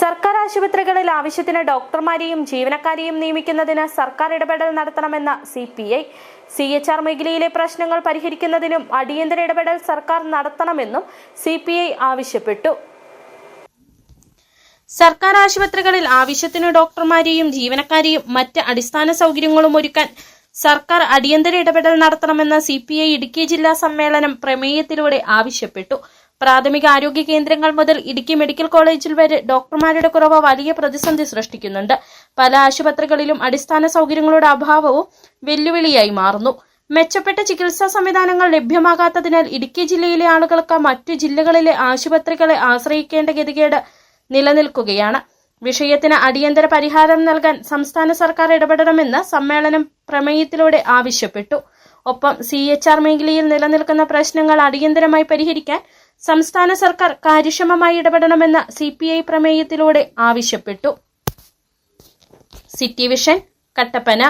സർക്കാർ ആശുപത്രികളിൽ ആവശ്യത്തിന് ഡോക്ടർമാരെയും ജീവനക്കാരെയും നിയമിക്കുന്നതിന് സർക്കാർ ഇടപെടൽ നടത്തണമെന്ന C P I C H R മേഖലയിലെ പ്രശ്നങ്ങൾ പരിഹരിക്കുന്നതിനും അടിയന്തര ഇടപെടൽ സർക്കാർ നടത്തണമെന്നും സി പി ഐ ആവശ്യപ്പെട്ടു. സർക്കാർ ആശുപത്രികളിൽ ആവശ്യത്തിന് ഡോക്ടർമാരെയും ജീവനക്കാരെയും മറ്റ് അടിസ്ഥാന സൗകര്യങ്ങളും ഒരുക്കാൻ സർക്കാർ അടിയന്തര ഇടപെടൽ നടത്തണമെന്ന് സി പി ഐ ഇടുക്കി ജില്ലാ സമ്മേളനം പ്രമേയത്തിലൂടെ ആവശ്യപ്പെട്ടു. പ്രാഥമിക ആരോഗ്യ കേന്ദ്രങ്ങൾ മുതൽ ഇടുക്കി മെഡിക്കൽ കോളേജിൽ വരെ ഡോക്ടർമാരുടെ കുറവ് വലിയ പ്രതിസന്ധി സൃഷ്ടിക്കുന്നുണ്ട്. പല ആശുപത്രികളിലും അടിസ്ഥാന സൗകര്യങ്ങളുടെ അഭാവവും വെല്ലുവിളിയായി മാറുന്നു. മെച്ചപ്പെട്ട ചികിത്സാ സംവിധാനങ്ങൾ ലഭ്യമാകാത്തതിനാൽ ഇടുക്കി ജില്ലയിലെ ആളുകൾക്ക് മറ്റു ജില്ലകളിലെ ആശുപത്രികളെ ആശ്രയിക്കേണ്ട ഗതികേട് നിലനിൽക്കുകയാണ്. വിഷയത്തിന് അടിയന്തര പരിഹാരം നൽകാൻ സംസ്ഥാന സർക്കാർ ഇടപെടണമെന്ന് സമ്മേളനം പ്രമേയത്തിലൂടെ ആവശ്യപ്പെട്ടു. ഒപ്പം സി എച്ച് ആർ മേഖലയിൽ നിലനിൽക്കുന്ന പ്രശ്നങ്ങൾ അടിയന്തരമായി പരിഹരിക്കാൻ സംസ്ഥാന സർക്കാർ കാര്യക്ഷമമായി ഇടപെടണമെന്ന് സി പി ഐ പ്രമേയത്തിലൂടെ ആവശ്യപ്പെട്ടു. City vision Kattappana.